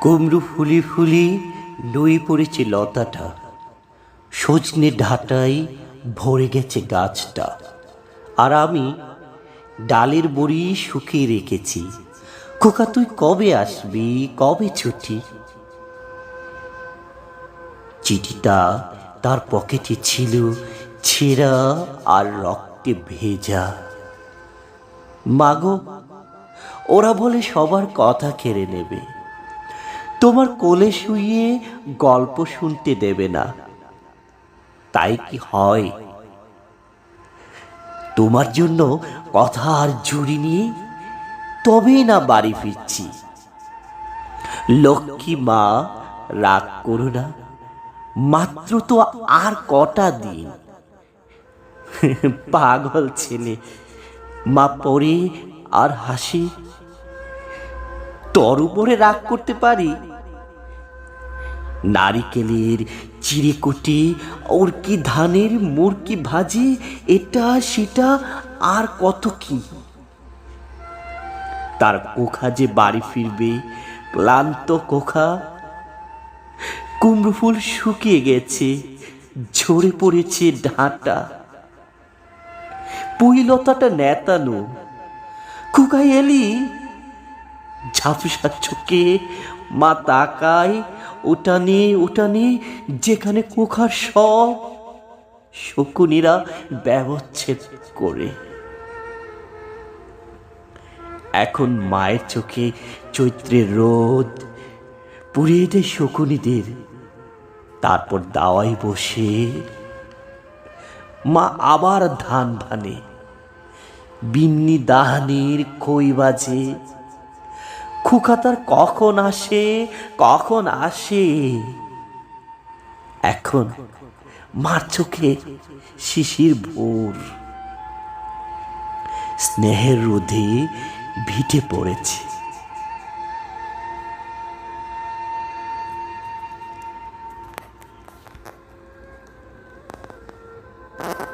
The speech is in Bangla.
কুমড়ো ফুলি ফুলি নুয়ে পড়েছে লতাটা। সজনে ঢাটাই ভরে গেছে গাছটা। আর আমি ডালের বড়ি শুকিয়ে রেখেছি। খোকা, তুই কবে আসবি? কবে ছুটি? চিঠিটা তার পকেটে ছিল ছেঁড়া আর রক্তে ভেজা। মাগো, ওরা বলে সবার কথা কেড়ে নেবে। তোমার কোলে শুয়ে গল্প শুনতে দেবে না। তাই কি হয়? তোমার জন্য কথা আর জুড়ি নিয়ে তবেই না বাড়ি ফিরছি। লক্ষ্মী মা, রাগ করো না। মাত্র তো আর কটা দিন। পাগল ছেলে। মা পরে আর হাসি। তোর উপরে রাগ করতে পারি? নারিকেলের চিড়ে কুটে ওর কি ধানের মুরকি ভাজি, এটা, সেটা, আর কত কি? তার কোখা যে বাড়ি ফিরবে, ক্লান্ত কোখা। কুমড়ো ফুল শুকিয়ে গেছে, ঝরে পড়েছে ডাঁটা। পুইলতাটা নেতানো কুকাই এলি, ঝাপসা চোখে মা তাকায় উঠানে উঠানে, যেখানে কুখার সব শকুনিরা ব্যবচ্ছেদ করে। এখন মায়ের চোখে চৈত্রের রোদ পুড়িয়ে দেয় শকুনিদের। তারপর দাওয়াই বসে মা আবার ধান ভানে। বিন্নি দাহানির খই বাজে। খুকাতার কখন আসে কখন আসে এখন মার চোখে শিশির ভোর স্নেহের রোধে ভিটে পড়েছে Uh-huh.